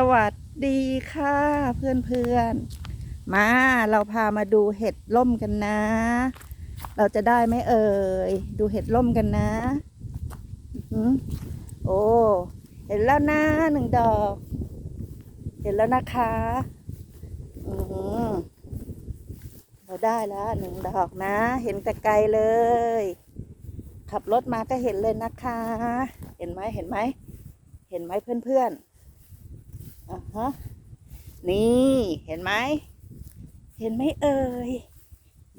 สวัสดีค่ะเพื่อนๆ มาเราพามาดูเห็ดล่มกันนะ เราจะได้ไหมเอ่ย ดูเห็ดล่มกันนะอโอ้เห็นแล้วนะหนึ่งดอก เห็นแล้วนะคะอเราได้แล้วหนึ่งดอกนะ เห็นแต่ไกลเลย ขับรถมาก็เห็นเลยนะคะ เห็นไหมเห็นไหม เห็นไหมเพื่อนๆ อ่าฮะนี่เห็นไหม เห็นไหมเอ่ย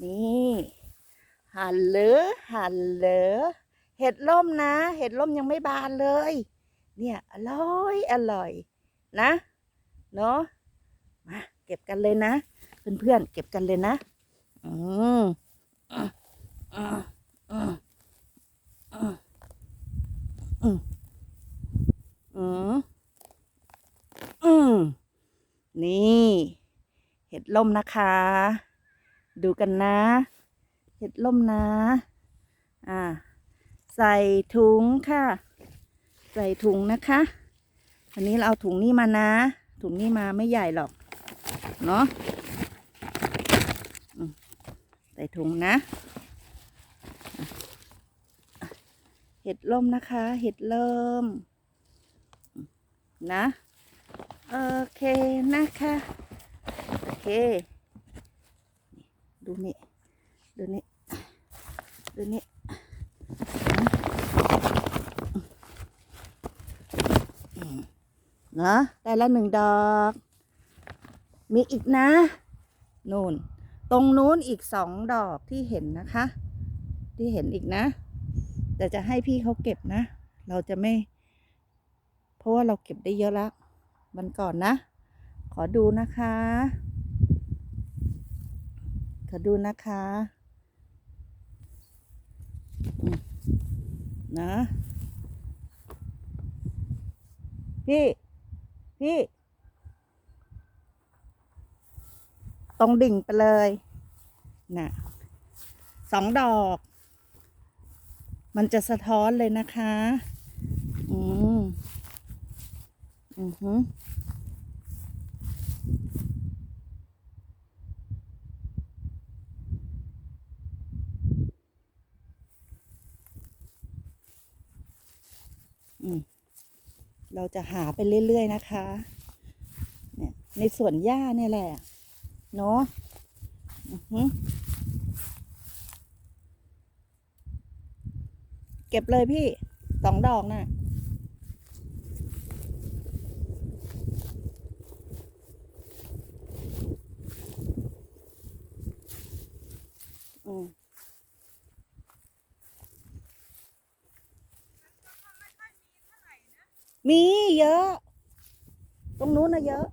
นี่หันเหลือหันเหลือเห็ดล่มนะ เห็ดล่มยังไม่บานเลย เนี่ยอร่อยอร่อยนะเนาะมาเก็บกันเลยนะ เพื่อนๆเก็บกันเลยนะ อืมอืมอืมอืมอืมอืม อืมอืมนี่ เห็ด ล่มนะคะ ดูกันนะ เห็ดล่มนะ อ่า ใส่ถุงค่ะ ใส่ถุงนะคะ อันนี้เราเอาถุงนี้มานะ ถุงนี้มาไม่ใหญ่หรอก เนาะใส่ถุงนะ เห็ดล่มนะคะ เห็ดเริ่ม นะ โอเคนะคะ ดูนี่ ดูนี่ ดูนี่เนาะได้แล้วหนึ่งดอก มีอีกนะนู่น ตรงนู้นอีกสองดอกที่เห็นนะคะ ที่เห็นอีกนะ แต่จะให้พี่เขาเก็บนะ เราจะไม่ เพราะว่าเราเก็บได้เยอะแล้ววันก่อนนะ ขอดูนะคะ ขอดูนะคะนะ พี่ พี่ ตรงดิ่งไปเลยน่ะสองดอก มันจะสะท้อนเลยนะคะ อืม อือหือ เราจะหาไปเรื่อยๆนะคะ เนี่ย ในสวนหญ้าเนี่ยแหละ เนาะเก็บเลยพี่สองดอกน่ะม มีเยอะ ตรงนู้นนะเยอะ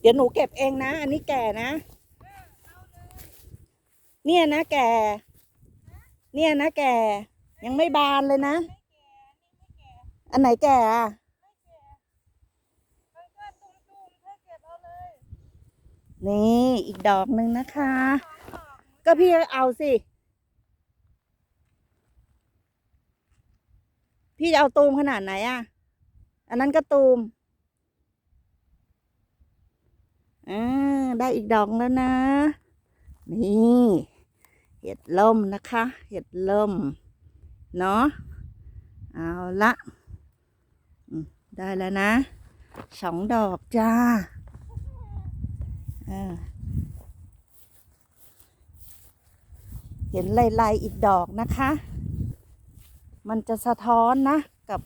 เดี๋ยวหนูเก็บเองนะ อันนี้แก่นะ เนี่ยนะแก่ เนี่ยนะแก่ ยังไม่บานเลยนะ อันไหนแก่อะนี่ อีกดอกหนึ่งนะคะ ก็พี่เอาสิ พี่จะเอาตูมขนาดไหนอะ อันนั้นก็ตูมอ่าได้อีกดอกแล้วนะ นี่เห็ดล่มนะคะ เห็ดล่มเนาะเอาละได้แล้วนะสองดอกจ้าเห็นลายๆอีกดอกนะคะ มันจะสะท้อนนะกับ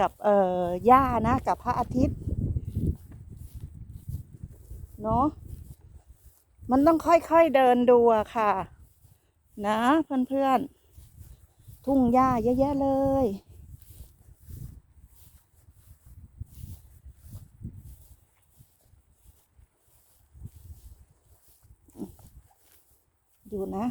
กับเอ่อหญ้านะ กับพระอาทิตย์เนาะมันต้องค่อยๆเดินดูอะค่ะ นะเพื่อนๆ ทุ่งหญ้าเยอะแยะเลย ดูนะ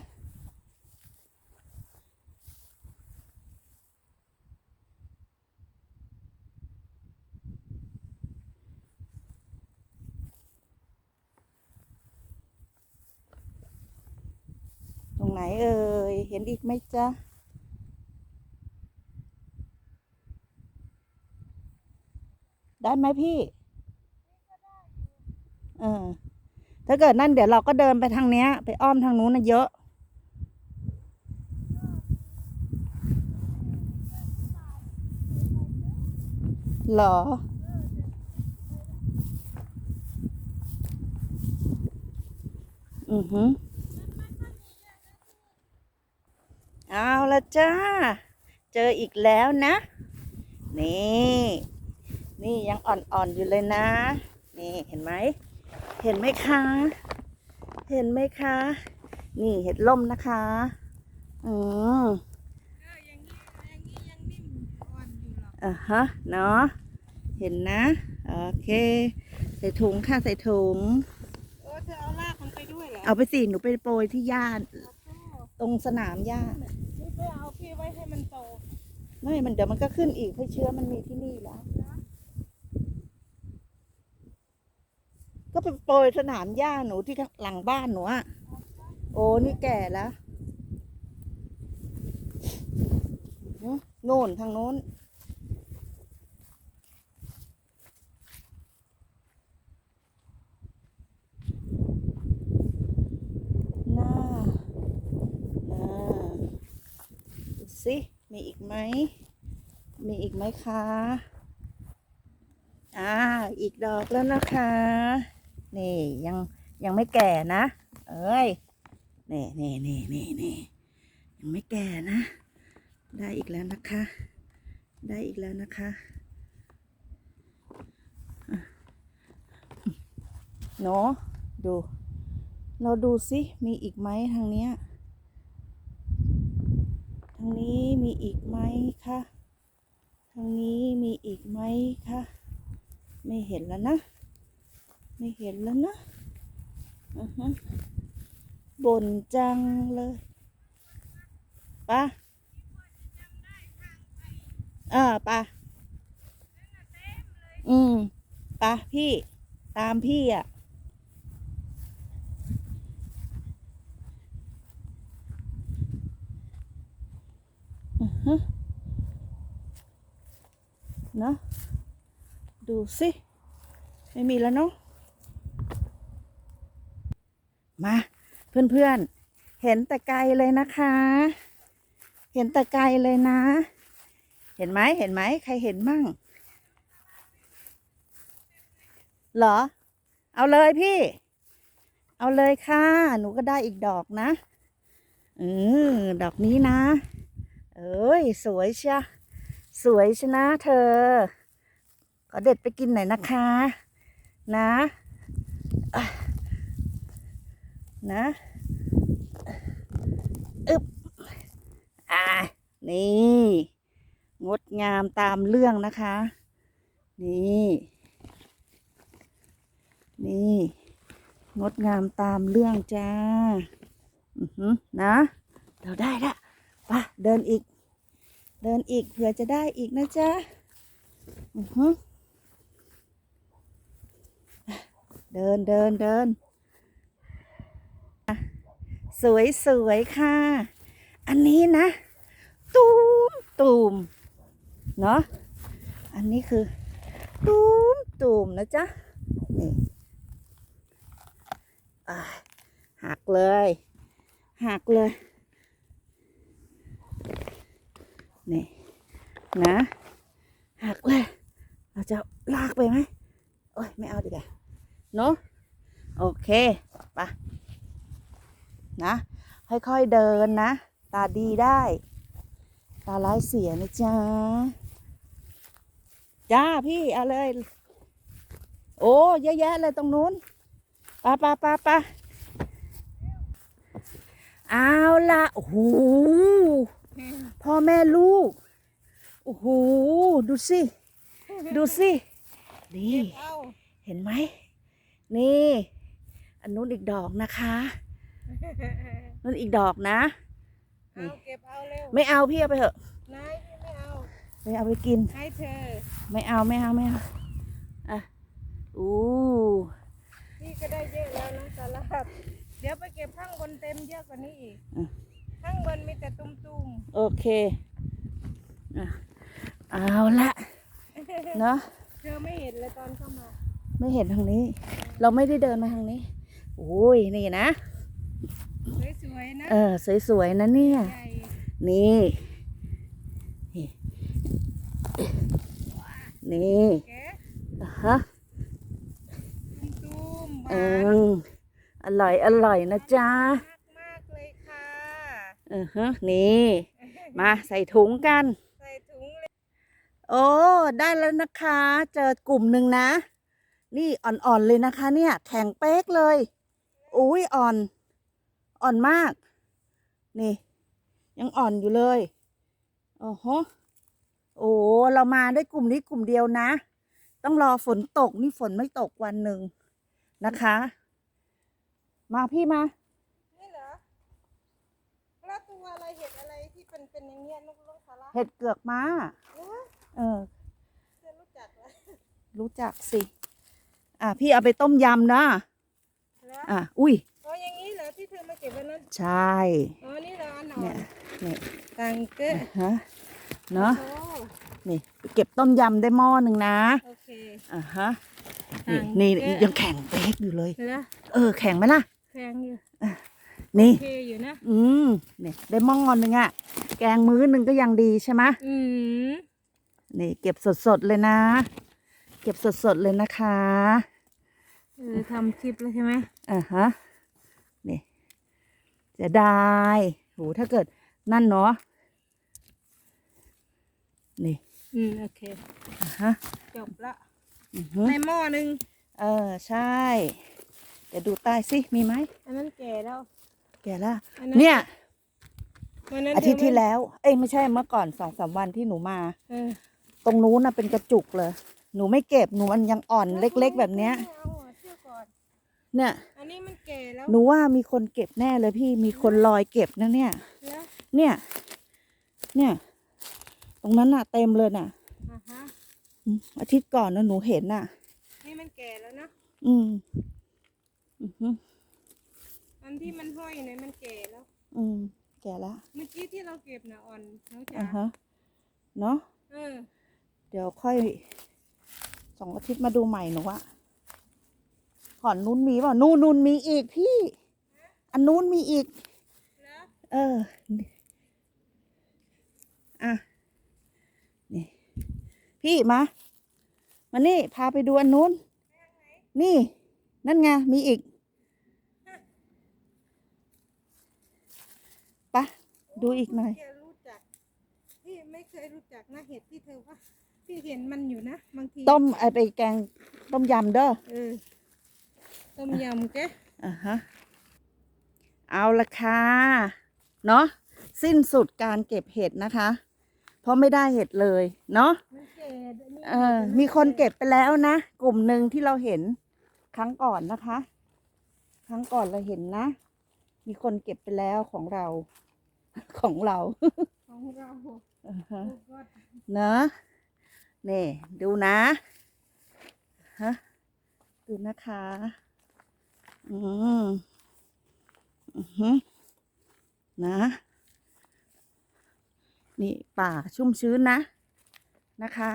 ไหนเอ่ย เห็นอีกไหมจ๊ะ ได้ไหมพี่ เออ ถ้าเกิดนั่นเดี๋ยวเราก็เดินไปทางเนี้ย ไปอ้อมทางนู้นนะเยอะ หรออือฮึ เอาละจ้า เจออีกแล้วนะ นี่ นี่ยังอ่อนๆอยู่เลยนะ นี่เห็นไหม เห็นไหมคะ เห็นไหมคะ นี่เห็ดล่มนะคะ อืมเอออย่างนี้อย่างนี้ยังนิ่มอ่อนอยู่หรอกอะฮะ เนาะ เห็นนะ โอเค ใส่ถุงค่ะ ใส่ถุงโอ้เธอเอาลากมันไปด้วยเหรอเอาไปสิ หนูไปโปรยที่ย่านตรงสนามหญ้านี่ไปเอาพี่ไว้ให้มันโต ไม่ มันเดี๋ยวมันก็ขึ้นอีกเพราะเชื้อมันมีที่นี่แล้ว ก็ไปโปรยสนามหญ้าหนูที่หลังบ้านหนูอะโอ้ นี่แก่แล้วโน่นทางโน้น หน้าอ่าดูสิ มีอีกไหมมีอีกไหมคะอ่าอีกดอกแล้วนะคะ นี่ยังยังไม่แก่นะ เอ้ยนี่นี่นี่นี่นี่ยังไม่แก่นะ ได้อีกแล้วนะคะ ได้อีกแล้วนะคะเนาะดู เราดูสิมีอีกไหมทางเนี้ยางนี้มีอีกไหมคะทางนี้มีอีกไหมคะไม่เห็นแล้วนะ ไม่เห็นแล้วนะอือฮะบ่นจังเลยป้าเออป้าอืมป้าพี่ตามพี่อะ ฮะเนะดูสิ ไม่มีแล้วเนาะมาเพื่อนๆ เห็นแต่ไกลเลยนะคะ เห็นแต่ไกลเลยนะ เห็นไหมเห็นไหมใครเห็นมั่งเหรอ เอาเลยพี่ เอาเลยค่ะ หนูก็ได้อีกดอกนะเออดอกนี้นะ เอ้ย สวยเชียสวยชนะเธอ ขอเด็ดไปกินหน่อยนะคะ นะ นะอึบอ่านี่ งดงามตามเรื่องนะคะ นี่ นี่ งดงามตามเรื่องจ้า อือหือนะ เราได้ละ ปะเดินอีก เดินอีกเผื่อจะได้อีกนะจ๊ะอือหือเดินเดินเดิน สวยสวยค่ะ อันนี้นะ ตูมตูมเนาะอันนี้คือ ตูมตูมนะจ๊ะ นี่อะหักเลย หักเลย นี่นะหักเลยเราจะลากไปไหมโอ้ยไม่เอาดีกว่าเนาะโอเคปะนะ ค่อยๆเดินนะ ตาดีได้ ตาร้ายเสียนะจ๊ะจ้าพี่เอาเลย โอ้เยอะแยะเลยตรงนู้นปะปะปะปะเอาละโอ้โห พ่อแม่ลูก โอ้โห ดูสิ ดูสิ นี่เอาเห็นไหม นี่ อันนู้นอีกดอกนะคะนั่นอีกดอกนะเอาเก็บเอาเร็ว ไม่เอาพี่เอาไปเถอะนายพี่ไม่เอา ไม่เอาไปกิน ให้เธอ ไม่เอาไม่เอาไม่เอา อะ อู้พี่ก็ได้เยอะแล้วนะสาลัดเดี๋ยวไปเก็บข้างบนเต็มเยอะกว่านี้อีกอะ ข้างบนมีแต่ตุ้มโอเคอะเอาละเนาะๆเธอไม่เห็นเลยตอนเข้ามา ไม่เห็นทางนี้ เราไม่ได้เดินมาทางนี้โอ้ยนี่นะ สวยๆนะ เออ สวยๆนะเนี่ย ใหญ่นี่นี่นี่แกอะฮะตุ้มๆหเอวานออร่อยอร่อยนะจ๊ะมากๆเลยค่ะ เออฮะนี่ มาใส่ถุงกัน ใส่ถุงเลยโอ้ได้แล้วนะคะ เจอกลุ่มหนึ่งนะ นี่อ่อนๆเลยนะคะ เนี่ย แข็งเป๊กเลย อุ้ยอ่อน อ่อนมาก นี่ ยังอ่อนอยู่เลยโอ้โหโอ้เรามาได้กลุ่มนี้กลุ่มเดียวนะ ต้องรอฝนตกนี่ฝนไม่ตกวันหนึ่งนะคะ มาพี่มา นี่เหรอแล้วตัวอะไรเห็ดอะไรที่ เป็นเป็นอย่างเงี้ยลูกลูกสาระเห็ดเกือกม้าเนอะเออเธอรู้จักเหรอรู้จักสิ อะพี่เอาไปต้มยำนะ แล้วอะ อุ้ย อ๋ออย่างนี้เหรอที่เธอมาเก็บวันนั้นใช่ อ๋อนี่เหรออันหนอเนี่ยนเนี่ยตังเกะฮะ เนาะโอ้นี่ไปเก็บต้มยำได้หม้อหนึ่งนะ โอเค อะฮะ นี่อ่างนี่แกะยังแข็งเป๊กอยู่เลย แล้วเออ แข็งไหมล่ะ แพงอยู่ นี่ โอเคอยู่นะ อืมเนี่ยได้หม้อหนึ่งอะแกงมื้อหนึ่งก็ยังดีใช่ไหมอืมนี่ เก็บสดๆเลยนะ เก็บสดๆเลยนะคะ เออทำคลิปแล้วใช่ไหมอะฮะนี่จะได้โหถ้าเกิดนั่นเนาะนี่อืม โอเค อะฮะจบละ อือฮึในหม้อหนึ่งเออ ใช่เดี๋ยวดูใต้สิมีไหมอันนั้นแก่แล้ว แกละอันนั้นเนี่ย วันนั้นอาทิตย์เธที่ไม่แล้ว เอ้ยไม่ใช่เมื่อก่อนสองสามวันที่หนูมา เออตรงนู้นน่ะเป็นกระจุกเลย หนูไม่เก็บหนูมันยังอ่อนเล็ก ๆ แบบเนี้ยไม่เอาอะเชื่อก่อนเนี่ย อันนี้มันแก่แล้วหนูว่ามีคนเก็บแน่เลยพี่มีคนลอยเก็บนะเนี่ย แล้วเนี่ย เนี่ย ตรงนั้นน่ะเต็มเลยน่ะอ่าฮะอืมอาทิตย์ก่อนนะหนูเห็นน่ะ นี่มันแก่แล้วนะอืมอือฮึอั นที่มันห้อยเนี่ยมันแก่แล้ว อืม แก่ละเมื่อกี้ที่เราเก็บน่ะอ่อนน้องจ๋าอ่าฮะ เนาะ เออ เดี๋ยวค่อยสองอาทิตย์มาดูใหม่หนูว่าก่อนนู้นมีเปล่านู่นนู่นมีอีกพี่ อันนู้นมีอีก แล้วเออ อะ นี่ พี่มา มานี่ พาไปดูอันนู้น นี่ นั่นไง มีอีก ปะดูอีกหน่อยแกรู้จักพี่ไม่เคยรู้จักนะเห็ดที่เธอว่าพี่เห็นมันอยู่นะบางทีต้มไอไปแกงต้มยำเด้อเออต้มยำแกอ่าฮะเอาละค่ะเนาะสิ้นสุดการเก็บเห็ดนะคะ เพราะไม่ได้เห็ดเลยเนาะมันแก่อันนี้เออมีคนเก็บไปแล้วนะ กลุ่มหนึ่งที่เราเห็นครั้งก่อนนะคะ ครั้งก่อนเราเห็นนะ มีคนเก็บไปแล้วของเรา ของเรา ของเราอ่าฮะโอ้ก็เนอะนี่ดูนะฮะดูนะคะ อืมอือหือนะ นี่ป่าชุ่มชื้นนะ นะคะ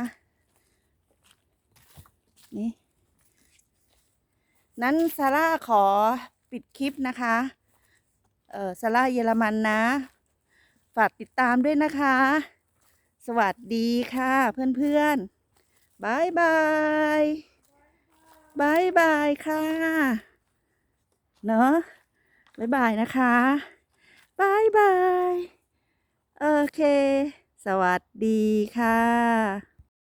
นี่ นั้นซาร่าขอปิดคลิปนะคะ เออซาร่าเยอรมันนะ ฝากติดตามด้วยนะคะ สวัสดีค่ะเพื่อนๆบายบายบายบายค่ะเนอะบายบายนะคะบายบายโอเค สวัสดีค่ะ